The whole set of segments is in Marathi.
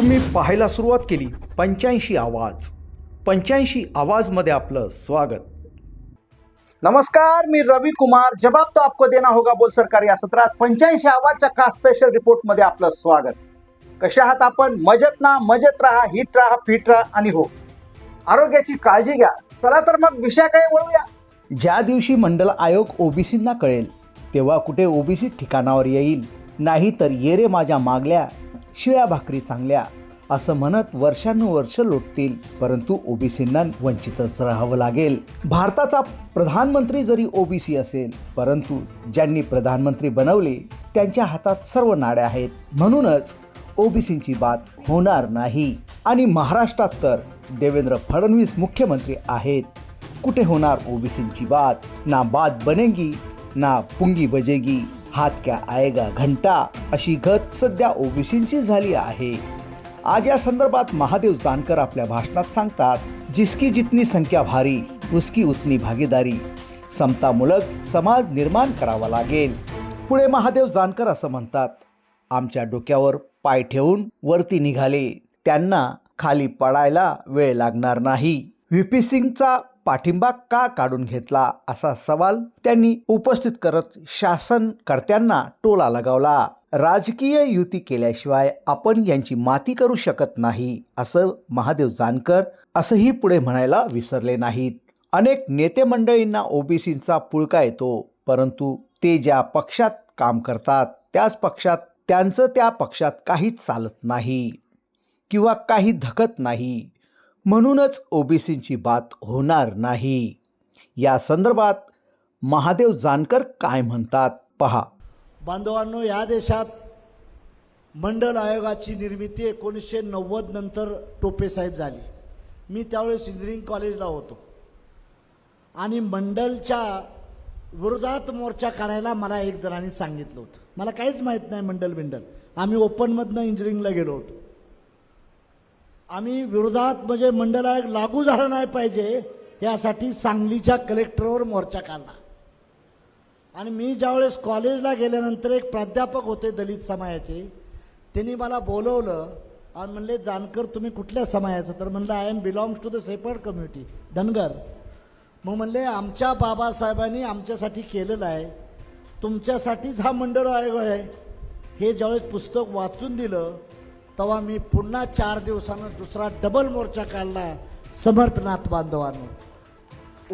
तुम्ही पाहायला सुरुवात केली. पंच्याऐंशी आवाज. पंच्याऐंशी आवाजमध्ये आपलं स्वागत. नमस्कार मी रवी कुमार. जवाब तो आपको देना होगा बोल सरकार या सत्रात. पंच्याऐंशी आवाजच्या खास स्पेशल रिपोर्टमध्ये आपलं स्वागत. कशा आहात आपण? मजेत ना? मजेत राहा हिट राहा फिट राहा आणि हो. आरोग्याची काळजी घ्या. चला तर मग विषयाकडे वळूया. ज्या दिवशी मंडल आयोग ओबीसींना कळेल तेव्हा कुठे ओबीसी ठिकाणावर येईल नाही तर ये रे माझ्या मागल्या शिळ्या भाकरी चांगल्या असं म्हणत वर्षानुवर्ष लोटतील परंतु ओबीसींना वंचितच राहावं लागेल. भारताचा प्रधानमंत्री जरी ओबीसी असेल परंतु ज्यांनी प्रधानमंत्री बनवले त्यांच्या हातात सर्व नाड्या आहेत. म्हणूनच ओबीसींची बात होणार नाही. आणि महाराष्ट्रात तर देवेंद्र फडणवीस मुख्यमंत्री आहेत. कुठे होणार ओबीसींची बात? ना बात बनेगी ना पुंगी बजेगी. हात क्या आएगा घंटा? अशी गत सध्या ओबीसींची झाली आहे. आज या संदर्भात महादेव जानकर आपल्या भाषणात सांगतात जिसकी जितनी संख्या भारी उसकी उतनी भागीदारी. समतामूलक समाज निर्माण करावा लागेल. पुढे महादेव जानकर असं म्हणतात आमच्या डोक्यावर पाय ठेवून वरती निघाले. त्यांना खाली पडायला वेळ लागणार नाही. व्ही पी सिंगचा पाठिंबा का काढून घेतला असा सवाल त्यांनी उपस्थित करत शासनकर्त्यांना टोला लगावला. राजकीय युती केल्याशिवाय आपण यांची माती करू शकत नाही असं महादेव जानकर असंही पुढे म्हणायला विसरले नाहीत. अनेक नेते मंडळींना ओबीसींचा पुळका येतो परंतु ते ज्या पक्षात काम करतात त्याच पक्षात त्यांचं त्या पक्षात काहीच चालत नाही किंवा काही धकत नाही. म्हणूनच ओबीसींची बात होणार नाही. या संदर्भात महादेव जानकर काय म्हणतात पहा. बांधवांनो या देशात मंडल आयोगाची निर्मिती एकोणीसशे नव्वद नंतर टोपे साहेब झाली. मी त्यावेळेस इंजिनिअरिंग कॉलेजला होतो. आणि मंडलच्या विरोधात मोर्चा काढायला मला एक जणांनी सांगितलं होतं. मला काहीच माहीत नाही मंडल बिंडल आम्ही ओपनमधनं इंजिनिअरिंगला गेलो होतो. आम्ही विरोधात म्हणजे मंडल लागू झाला नाही पाहिजे यासाठी सांगलीच्या कलेक्टरवर मोर्चा काढला. आणि मी ज्यावेळेस कॉलेजला गेल्यानंतर एक प्राध्यापक होते दलित समाजाचे त्यांनी मला बोलवलं. आणि म्हणले जानकर तुम्ही कुठल्या समाजाचं? तर म्हणलं I am belongs to the separate community Dhangar. मग म्हणले आमच्या बाबासाहेबांनी आमच्यासाठी केलेलं आहे. तुमच्यासाठीच हा मंडळ आयोग आहे. हे ज्यावेळेस पुस्तक वाचून दिलं तेव्हा मी पुन्हा चार दिवसानं दुसरा डबल मोर्चा काढला. समर्थनाथ बांधवांनी.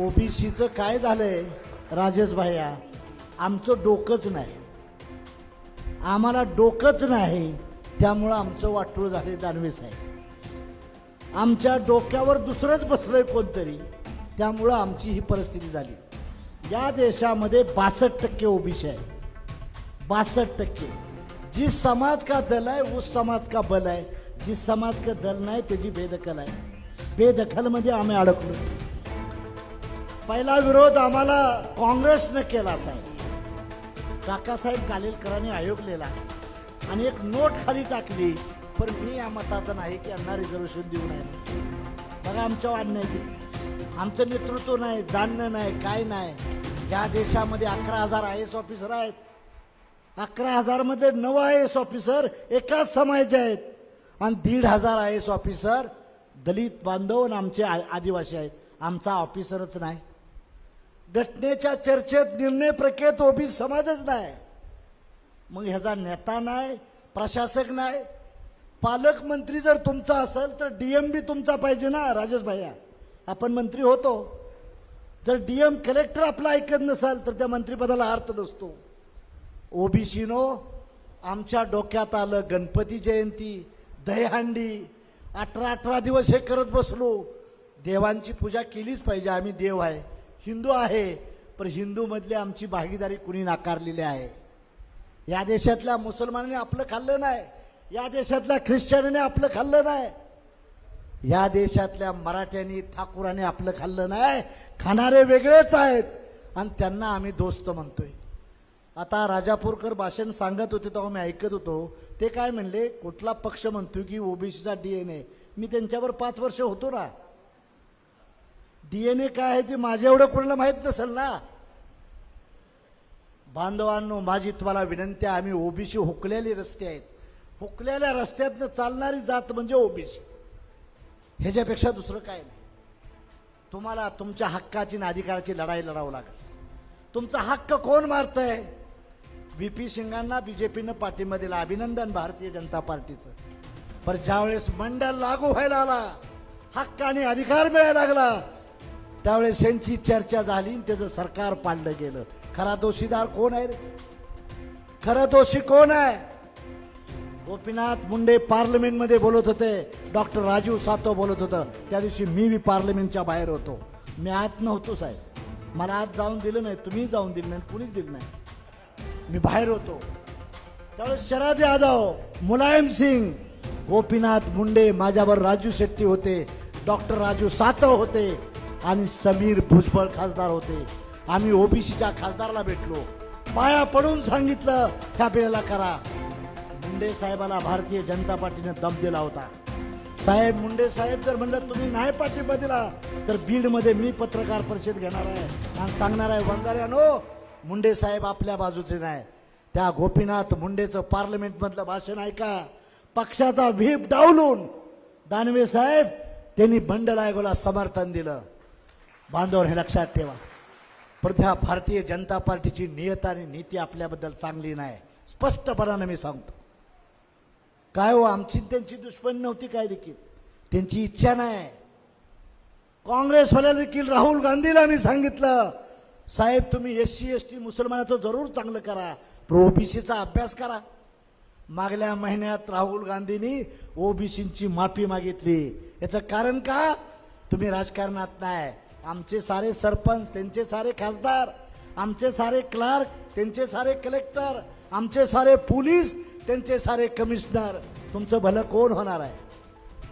ओबीसीचं काय झालंय? राजेश भाया आमचं डोकंच नाही. आम्हाला डोकंच नाही. त्यामुळं आमचं वाटोळ झाले दानवे साहेब. आमच्या डोक्यावर दुसरंच बसलंय कोणतरी. त्यामुळं आमची ही परिस्थिती झाली. या देशामध्ये बासष्ट टक्के ओबीसी आहे. बासष्ट टक्के. जिस समाज का दल है उस समाज का बल आहे. जिस समाज का दल नाही त्याची बेदखल आहे. बेदखलमध्ये आम्ही अडकलो. पहिला विरोध आम्हाला काँग्रेसनं केला साहेब. काकासाहेब कालेलकरांनी आयोगलेला. आणि एक नोट खाली टाकली पण मी या मताचा नाही की यांना रिझर्वेशन देऊ नये. बघा आमच्या वाढ नाही दिली आमचं नेतृत्व नाही जाणणं नाही काय नाही. ज्या देशामध्ये अकरा हजार आय एस ऑफिसर आहेत अकरा हजारमध्ये नऊ आय एस ऑफिसर एकाच समाजाचे आहेत. आणि दीड हजार आय एस ऑफिसर दलित बांधव आणि आमचे आ- आदिवासी आहेत. आमचा ऑफिसरच नाही. घटनेच्या चर्चेत निर्णय प्रक्रियेत ओबीसी समाजच नाही. मग ह्याचा नेता नाही प्रशासक नाही. पालकमंत्री जर तुमचा असेल तर डीएम बी तुमचा पाहिजे ना राजेश भैया आपण मंत्री होतो. जर डीएम कलेक्टर आपला ऐकत नसाल तर त्या मंत्रिपदाला अर्थ नसतो. ओबीसीनो आमच्या डोक्यात आलं गणपती जयंती दहीहंडी. अठरा अठरा दिवस हे करत बसलो. देवांची पूजा केलीच पाहिजे आम्ही देव आहे. हिंदू आहे पण हिंदूमधली आमची भागीदारी कुणी नाकारलेली आहे? या देशातल्या मुसलमानांनी आपलं खाल्लं नाही. या देशातल्या ख्रिश्चनाने आपलं खाल्लं नाही. या देशातल्या मराठ्यांनी ठाकूराने आपलं खाल्लं नाही. खाणारे वेगळेच आहेत. आणि त्यांना आम्ही दोस्त म्हणतोय. आता राजापूरकर भाषण सांगत होते तेव्हा मी ऐकत होतो. ते काय म्हणले? कुठला पक्ष म्हणतोय की ओबीसीचा ए मी त्यांच्यावर पाच वर्ष होतो ना. डी एन ए काय आहे ते माझ्या एवढं कोणाला माहीत नसेल ना. बांधवांनो माझी तुम्हाला विनंती आहे आम्ही ओबीसी हुकलेले रस्ते आहेत. हुकलेल्या रस्त्यातनं चालणारी जात म्हणजे ओबीसी. ह्याच्यापेक्षा दुसरं काय नाही. तुम्हाला तुमच्या हक्काची आणि अधिकाराची लढाई लढावं लागेल. तुमचा हक्क कोण मारतंय? व्ही पी सिंगांना बीजेपीनं पाठिंबा दिला. अभिनंदन भारतीय जनता पार्टीचं. पण ज्यावेळेस मंडळ लागू व्हायला आला हक्क आणि अधिकार मिळायला लागला त्यावेळेस यांची चर्चा झाली आणि त्याचं सरकार पाडलं गेलं. खरा दोषीदार कोण आहे रे? खरं दोषी कोण आहे? गोपीनाथ मुंडे पार्लमेंटमध्ये बोलत होते. डॉक्टर राजीव सातव बोलत होतं. त्या दिवशी मी बी पार्लमेंटच्या बाहेर होतो. मी आत नव्हतो साहेब. मला आत जाऊन दिलं नाही. तुम्ही जाऊन दिलं नाही कुणीच दिलं नाही. मी बाहेर होतो. त्यावेळेस शरद यादव मुलायम सिंग गोपीनाथ मुंडे माझ्यावर राजू शेट्टी होते डॉक्टर राजू सातव होते आणि समीर भुजबळ खासदार होते. आम्ही ओबीसीच्या खासदाराला भेटलो. पाया पडून सांगितलं त्या बिलाला करा. मुंडे साहेबाला भारतीय जनता पार्टीने दम दिला होता. साहेब मुंडे साहेब जर म्हणलं तुम्ही नाही पाठिंबा दिला तर बीडमध्ये मी पत्रकार परिषद घेणार आहे आणि सांगणार आहे वंजाऱ्यानो मुंडे साहेब आपल्या बाजूचे नाही. त्या गोपीनाथ मुंडेचं पार्लमेंटमधलं भाषण ऐका. पक्षाचा व्हीप डावलून दानवे साहेब त्यांनी बंडलायगोला समर्थन दिलं. बांधवर हे लक्षात ठेवा. पण त्या भारतीय जनता पार्टीची नियत आणि नीती आपल्याबद्दल चांगली नाही. स्पष्टपणानं मी सांगतो. काय हो आमची त्यांची दुश्मनी नव्हती काय देखील? त्यांची इच्छा नाही. काँग्रेसवाल्या देखील राहुल गांधीला मी सांगितलं. साहेब तुम्ही एस सी एस टी मुसलमानाचं जरूर चांगलं करा. पण ओबीसीचा अभ्यास करा. मागल्या महिन्यात राहुल गांधींनी ओबीसींची माफी मागितली. याचं कारण का? तुम्ही राजकारणात नाही. आमचे सारे सरपंच त्यांचे सारे खासदार आमचे सारे क्लार्क त्यांचे सारे कलेक्टर आमचे सारे पोलीस त्यांचे सारे कमिशनर. तुमचं भलं कोण होणार आहे?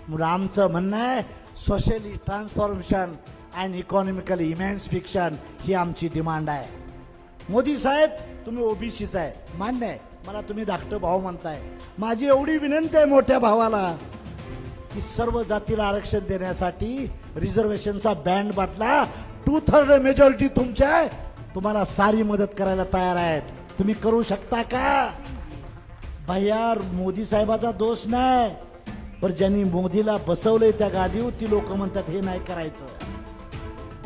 म्हणून आमचं म्हणणं आहे socially transformation and economical emancipation ही आमची डिमांड आहे. मोदी साहेब तुम्ही ओबीसीचा आहे. मान्य आहे. मला तुम्ही धाकटं भाऊ म्हणताय. माझी एवढी विनंती आहे मोठ्या भावाला की सर्व जातीला आरक्षण देण्यासाठी रिझर्वेशनचा बँड बाटला टू थर्ड मेजॉरिटी तुमच्या आहे. तुम्हाला सारी मदत करायला तयार आहेत. तुम्ही करू शकता का? भैया मोदी साहेबाचा दोष नाही. पण ज्यांनी मोदीला बसवलंय त्या गादीवर ती लोक म्हणतात हे नाही करायचं.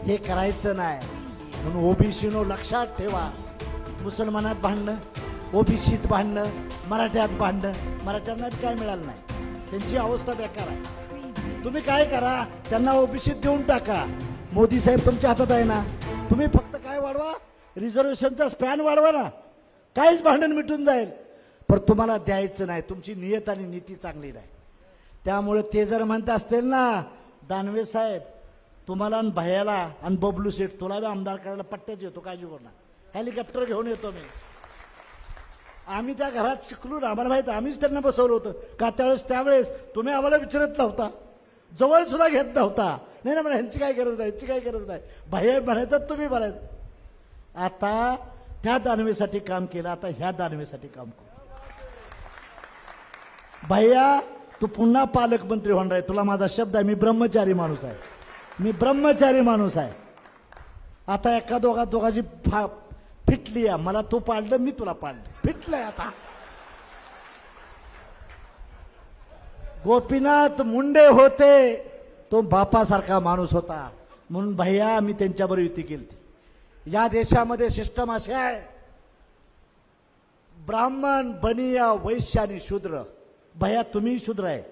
हे करायचं नाही. म्हणून ओबीसीनो लक्षात ठेवा. मुसलमानात भांडणं ओबीसीत भांडणं मराठ्यात भांडणं मराठ्यांना काय मिळालं नाही. त्यांची अवस्था बेकार आहे. तुम्ही काय करा त्यांना ओबीसीत देऊन टाका. मोदी साहेब तुमच्या हातात आहे ना. तुम्ही फक्त काय वाढवा? रिझर्वेशनचा स्पॅन वाढवा ना. काहीच भांडण मिटून जाईल. पण तुम्हाला द्यायचं नाही. तुमची नियत आणि नीती चांगली नाही. त्यामुळे ते जर म्हणत असतील ना दानवे साहेब तुम्हाला आणि भैयाला आणि बबलू सेठ तुला बी आमदार करायला पट्ट्याच येतो काळजी करू हेलिकॉप्टर घेऊन येतो मी. आम्ही त्या घरात शिकलो ना आम्हाला माहिती आम्हीच त्यांना बसवलं होतं. का त्यावेळेस त्यावेळेस तुम्ही आम्हाला विचारत नव्हता. जवळ सुद्धा घेत नव्हता. नाही ना मला ह्यांची काय गरज नाही ह्यांची काय गरज नाही. भय म्हणायचं तुम्ही म्हणायचं. आता त्या दानवेसाठी काम केलं आता ह्या दानवेसाठी काम करू. भैया तू पुन्हा पालकमंत्री होणार आहे. तुला माझा शब्द आहे मी ब्रह्मचारी माणूस आहे. मी ब्रह्मचारी माणूस आहे. आता एका दोघा दोघाची फा फिटली आहे. मला तू पाडलं मी तुला पाडलं फिटलंय आता. गोपीनाथ मुंडे होते तो बापासारखा माणूस होता. म्हणून भैया मी त्यांच्याबरोबर युती केली या देशामध्ये सिस्टम असे आहे. ब्राह्मण बनिया वैश्य आणि शूद्र. भैया तुम्ही शूद्र आहे.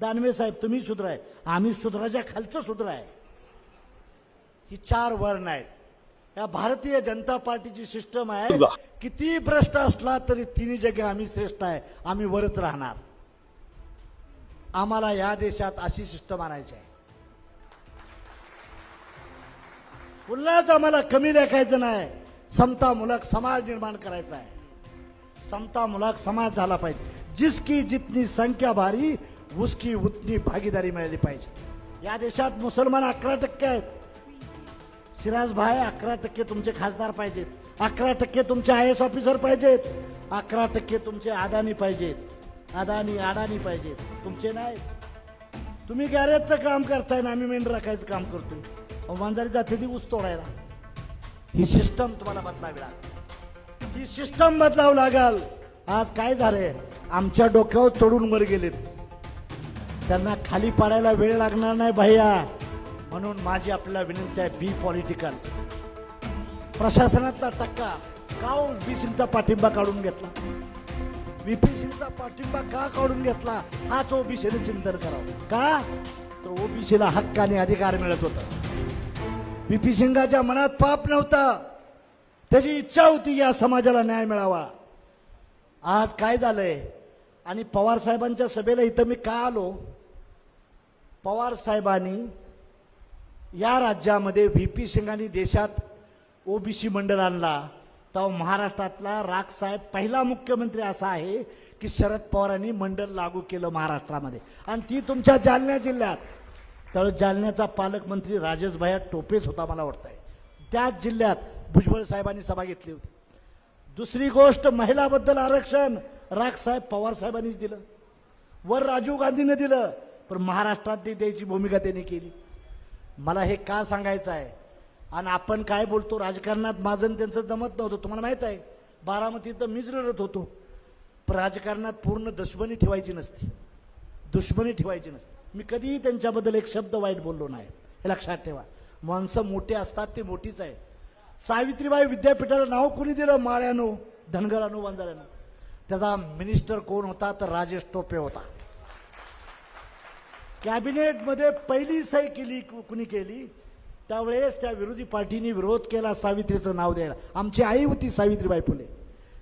दानवे साहेब तुम्ही शूद्र आहे. आम्ही शूद्राच्या खालचं शूद्र आहे. ही चार वर्ण आहेत. या भारतीय जनता पार्टीची सिस्टम आहे किती भ्रष्ट असला तरी तिन्ही जगे आम्ही श्रेष्ठ आहे आम्ही वरच राहणार. आम्हाला या देशात अशी सिस्टम आणायची आहे. पुन्हाच आम्हाला कमी लेखायचं नाही समतामूलक समाज निर्माण करायचा आहे. समतामूलक समाज झाला पाहिजे. जिसकी जितनी संख्या भारी उसकी उतनी भागीदारी मिळाली पाहिजे. या देशात मुसलमान अकरा टक्के आहेत. सिराज भाई अकरा टक्के तुमचे खासदार पाहिजेत. अकरा टक्के तुमचे आय एस ऑफिसर पाहिजेत. अकरा टक्के तुमचे अदानी पाहिजेत. अदानी अडाणी पाहिजेत. तुमचे नाही. तुम्ही गॅरेजचं काम करताय ना आम्ही मेंढ राखायचं काम करतोय. मांजारी जाते ती ऊस तोडायला. ही सिस्टम तुम्हाला बदलावी लागेल. ही सिस्टम बदलावं लागल. आज काय झालंय? आमच्या डोक्यावर चढून वर गेलेत. त्यांना खाली पाडायला वेळ लागणार नाही भैया. म्हणून माझी आपल्याला विनंती आहे बी पॉलिटिकल प्रशासनातला टक्का का बी सिंगचा पाठिंबा काढून घेतला? बी पी सिंगचा पाठिंबा का काढून घेतला? हाच ओबीसीने चिंतन करावं. का? तर ओबीसीला हक्क आणि अधिकार मिळत होता. बी पी सिंगाच्या मनात पाप नव्हता. त्याची इच्छा होती या समाजाला न्याय मिळावा. आज काय झालंय? आणि पवार साहेबांच्या सभेला इथं मी का आलो? पवार साहेबांनी या राज्यामध्ये व्ही पी सिंगांनी देशात ओबीसी मंडळ आणला तेव्हा महाराष्ट्रातला रागसाहेब पहिला मुख्यमंत्री असा आहे की शरद पवारांनी मंडळ लागू केलं महाराष्ट्रामध्ये. आणि ती तुमच्या जालना जिल्ह्यात. तर जालन्याचा पालकमंत्री राजेश भैया टोपेच होता मला वाटतंय. त्याच जिल्ह्यात भुजबळ साहेबांनी सभा घेतली होती. दुसरी गोष्ट महिलाबद्दल आरक्षण रागसाहेब पवार साहेबांनी दिलं. वर राजीव गांधीने दिलं पण महाराष्ट्रात ती द्यायची भूमिका त्यांनी केली. मला हे का सांगायचं आहे? आणि आपण काय बोलतो? राजकारणात माझं त्यांचं जमत नव्हतं. तुम्हाला माहीत आहे बारामतीत तर मीच रडत होतो. पण राजकारणात पूर्ण दुश्मनी ठेवायची नसती. दुश्मनी ठेवायची नसते. मी कधीही त्यांच्याबद्दल एक शब्द वाईट बोललो नाही. हे लक्षात ठेवा. माणसं मोठी असतात ते मोठीच आहे. सावित्रीबाई विद्यापीठाला नाव कोणी दिलं? माळ्यानो धनगरानो बंजाऱ्यानो त्याचा मिनिस्टर कोण होता? तर राजेश टोपे होता. कॅबिनेटमध्ये पहिली सही केली कुणी केली त्यावेळेस त्या विरोधी पार्टीने विरोध केला सावित्रीचं नाव द्यायला. आमची आई होती सावित्रीबाई फुले.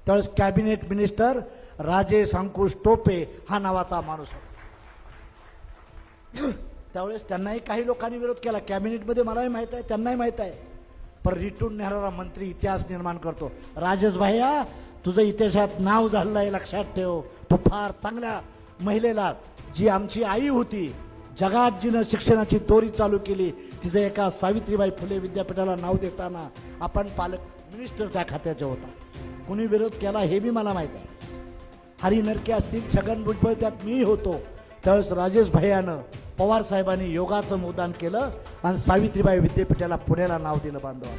त्यावेळेस कॅबिनेट मिनिस्टर राजेश अंकुश टोपे हा नावाचा माणूस होता. त्यावेळेस त्यांनाही काही लोकांनी विरोध केला. कॅबिनेटमध्ये मलाही माहीत आहे त्यांनाही माहीत आहे. पण रिटून नेहरा मंत्री इतिहास निर्माण करतो. राजेश भाईया तुझं इतिहासात नाव झालं आहे लक्षात ठेव. तू फार चांगल्या महिलेला जी आमची आई होती जगात जिनं शिक्षणाची दोरी चालू केली. तिचं एका सावित्रीबाई फुले विद्यापीठाला नाव देताना आपण पालक मिनिस्टर त्या खात्याच्या होता. कुणी विरोध केला हे बी मला माहीत आहे. हरी नरके असतील छगन भुजबळ त्यात मी होतो. त्यावेळेस राजेश भैयानं पवार साहेबांनी योगाचं मोदान केलं आणि सावित्रीबाई विद्यापीठाला पुण्याला नाव दिलं बांधवा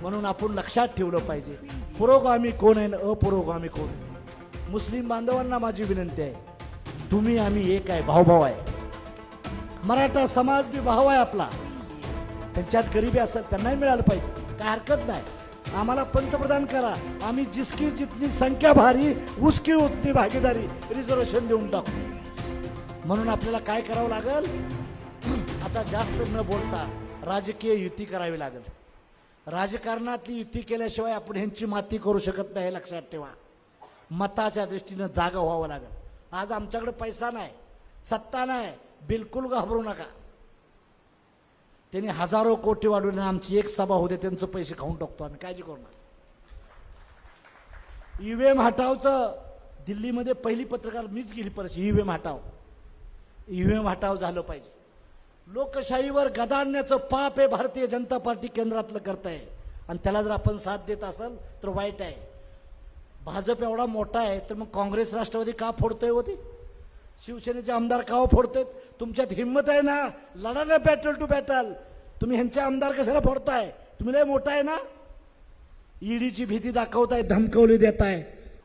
म्हणून आपण लक्षात ठेवलं पाहिजे पुरोगामी कोण आहे आणि अपुरोगामी कोण आहे? मुस्लिम बांधवांना माझी विनंती आहे तुम्ही आम्ही एक आहे भाऊभाऊ आहे. मराठा समाज बी भाव आहे आपला. त्यांच्यात गरिबी असेल त्यांनाही मिळालं पाहिजे. काय हरकत नाही. आम्हाला पंतप्रधान करा. आम्ही जिसकी जितनी संख्या भारी उसकी उतनी भागीदारी रिझर्वेशन देऊन टाकू. म्हणून आपल्याला काय करावं लागेल? आता जास्त न बोलता राजकीय युती करावी लागेल. राजकारणातली युती केल्याशिवाय आपण ह्यांची माती करू शकत नाही हे लक्षात ठेवा. मताच्या दृष्टीनं जागा व्हावं लागेल. आज आमच्याकडे पैसा नाही सत्ता नाही. बिलकुल घाबरू नका. त्यांनी हजारो कोटी वाढवून आमची एक सभा होते त्यांचं पैसे खाऊन टाकतो आम्ही. काळजी करू नका. ईव्हीएम हटावचं दिल्लीमध्ये पहिली पत्रकार मीच गेली परत ईव्हीएम हटाव. ईव्हीएम हटाव झालं पाहिजे. लोकशाहीवर गदाडण्याचं पाप हे भारतीय जनता पार्टी केंद्रातलं करत आहे आणि त्याला जर आपण साथ देत असाल तर वाईट आहे. भाजप एवढा मोठा आहे तर मग काँग्रेस राष्ट्रवादी का फोडतोय होती शिवसेनेचे आमदार काव फोडतात. तुमच्यात हिंमत आहे ना? लढा ना बॅटल टू बॅटल तुम्ही ह्यांचे आमदार कशाला फोडताय? तुम्ही लय मोठा आहे ना? ईडीची भीती दाखवताय धमकवली देताय.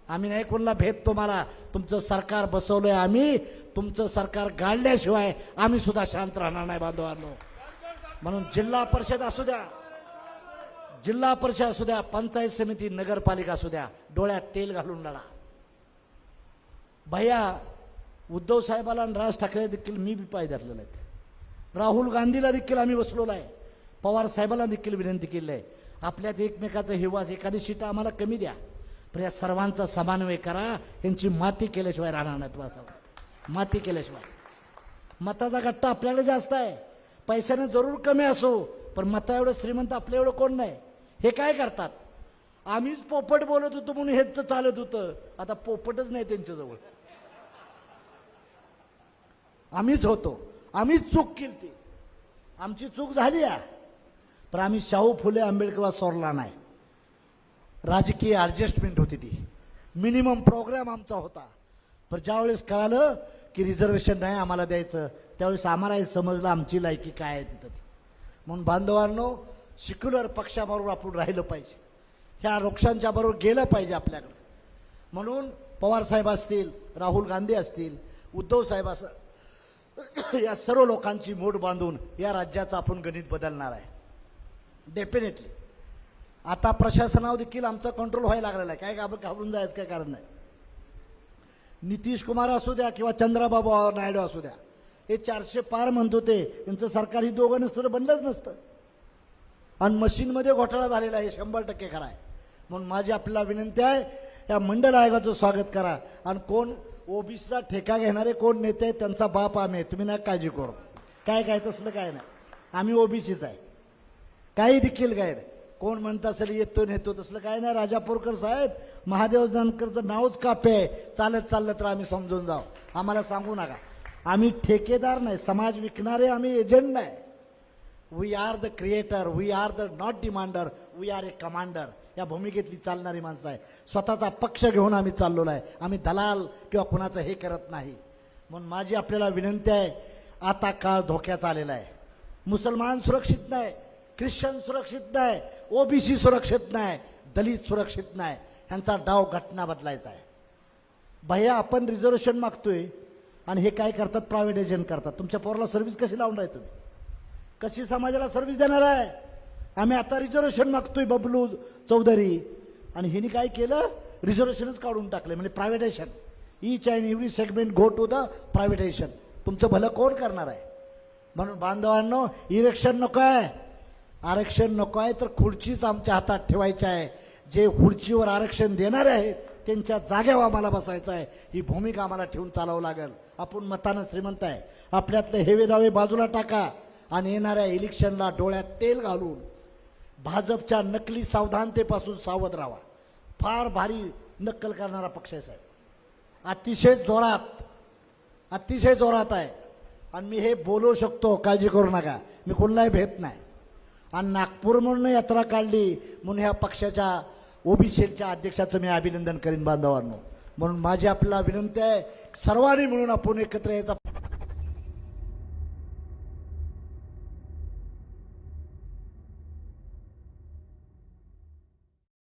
आम्ही नाही कोणाला भेद तुम्हाला. तुमचं सरकार बसवलंय आम्ही. तुमचं सरकार गाळल्याशिवाय आम्ही सुद्धा शांत राहणार नाही बांधवांनो. म्हणून जिल्हा परिषद असू द्या जिल्हा परिषद असू द्या पंचायत समिती नगरपालिका असू द्या डोळ्यात तेल घालून लढा. भैया उद्धव साहेबाला आणि राज ठाकरे देखील मी बी पाय धरलेला आहे राहुल गांधीला देखील आम्ही बसलेलो आहे. पवार साहेबाला देखील विनंती केली आहे. आपल्यात एकमेकाचा हिवास एखादी सीट आम्हाला कमी द्या. पण या सर्वांचा समन्वय करा. यांची माती केल्याशिवाय राहणार नाही तुम्हाला माती केल्याशिवाय. मताचा गट्टा आपल्याकडे जास्त आहे. पैशाने जरूर कमी असो पण मता एवढं श्रीमंत आपल्या एवढं कोण नाही? हे काय करतात? आम्हीच पोपट बोलत होतो म्हणून हेच चालत होतं. आता पोपटच नाही त्यांच्याजवळ. आम्हीच होतो आम्हीच चूक केली ती आमची चूक झाली आहे. पण आम्ही शाहू फुले आंबेडकर सोडला नाही. राजकीय ॲडजस्टमेंट होती ती. मिनिमम प्रोग्राम आमचा होता. पण ज्यावेळेस कळालं की रिझर्वेशन नाही आम्हाला द्यायचं त्यावेळेस आम्हालाही समजलं आमची लायकी काय आहे तिथं. ती म्हणून बांधवांनो सिक्युलर पक्षाबरोबर आपण राहिलं पाहिजे. ह्या वृक्षांच्या बरोबर गेलं पाहिजे आपल्याकडं. म्हणून पवार साहेब असतील राहुल गांधी असतील उद्धव साहेब असं या सर्व लोकांची मूठ बांधून या राज्याचं आपण गणित बदलणार आहे. डेफिनेटली आता प्रशासनावर देखील आमचा कंट्रोल व्हायला लागलेला आहे. काय घाबर घाबरून जायचं काय कारण नाही. नितीश कुमार असू द्या किंवा चंद्राबाबू नायडू असू द्या. हे चारशे पार म्हणत होते यांचं सरकार ही दोघं नसतं तर बनलंच नसतं. आणि मशीनमध्ये घोटाळा झालेला आहे. शंभर टक्के खरा आहे. म्हणून माझी आपल्याला विनंती आहे या मंडल आयोगाचं स्वागत करा. आणि कोण ओबीसीचा ठेका घेणारे कोण नेते आहेत त्यांचा बाप आम्ही आहे. तुम्ही ना काळजी करू. काय काय तसलं काय नाही. आम्ही ओबीसीच आहे. काही देखील काय नाही. कोण म्हणत असेल येतो नेतो तसलं काय नाही. राजापूरकर साहेब महादेव जानकरचं नावच कापे. आहे चालत चाललं तर आम्ही समजून जाऊ. आम्हाला सांगू नका. आम्ही ठेकेदार नाही. समाज विकणारे आम्ही एजंट नाही. We are the creator we are the not demander we are a commander या भूमिकेतली चालणारी माणसं आहे. स्वतःचा पक्ष घेऊन आम्ही चाललेलो आहे. आम्ही दलाल किंवा कुणाचं हे करत नाही. म्हणून माझी आपल्याला विनंती आहे आता काळ धोक्यात आलेला आहे. मुसलमान सुरक्षित नाही ख्रिश्चन सुरक्षित नाही ओबीसी सुरक्षित नाही दलित सुरक्षित नाही. ह्यांचा डाव घटना बदलायचा आहे. भैया आपण रिझर्वेशन मागतोय आणि हे काय करतात? प्रायव्हेट एजंट करतात. तुमच्या पोराला सर्व्हिस कशी लावून राही तुम्ही? कशी समाजाला सर्व्हिस देणार आहे? आम्ही आता रिझर्वेशन मागतोय बबलू चौधरी. आणि हिने काय केलं? रिझर्वेशनच काढून टाकले म्हणजे privatisation each and every segment go to the privatisation तुमचं भलं कोण करणार आहे? म्हणून बांधवांनो इलेक्शन नको आहे. आरक्षण नको आहे तर खुर्चीच आमच्या हातात ठेवायची आहे. जे खुर्चीवर आरक्षण देणारे आहेत त्यांच्या जाग्यावर आम्हाला बसायचं आहे. ही भूमिका आम्हाला ठेवून चालावं लागेल. आपण मतानं श्रीमंत आहे. आपल्यातले हेवे दावे बाजूला टाका. आणि येणाऱ्या इलेक्शनला डोळ्यात तेल घालून भाजपच्या नकली सावधानतेपासून सावध राहा. फार भारी नक्कल करणारा पक्ष आहे साहेब. अतिशय जोरात अतिशय जोरात आहे. आणि मी हे बोलू शकतो काळजी करू नका. मी कोणालाही भेट नाही. आणि नागपूर म्हणून यात्रा काढली म्हणून ह्या पक्षाच्या ओबीसीच्या अध्यक्षाचं मी अभिनंदन करीन बांधवांनो. म्हणून माझी आपल्याला विनंती आहे सर्वांनी मिळून आपण एकत्र यायचा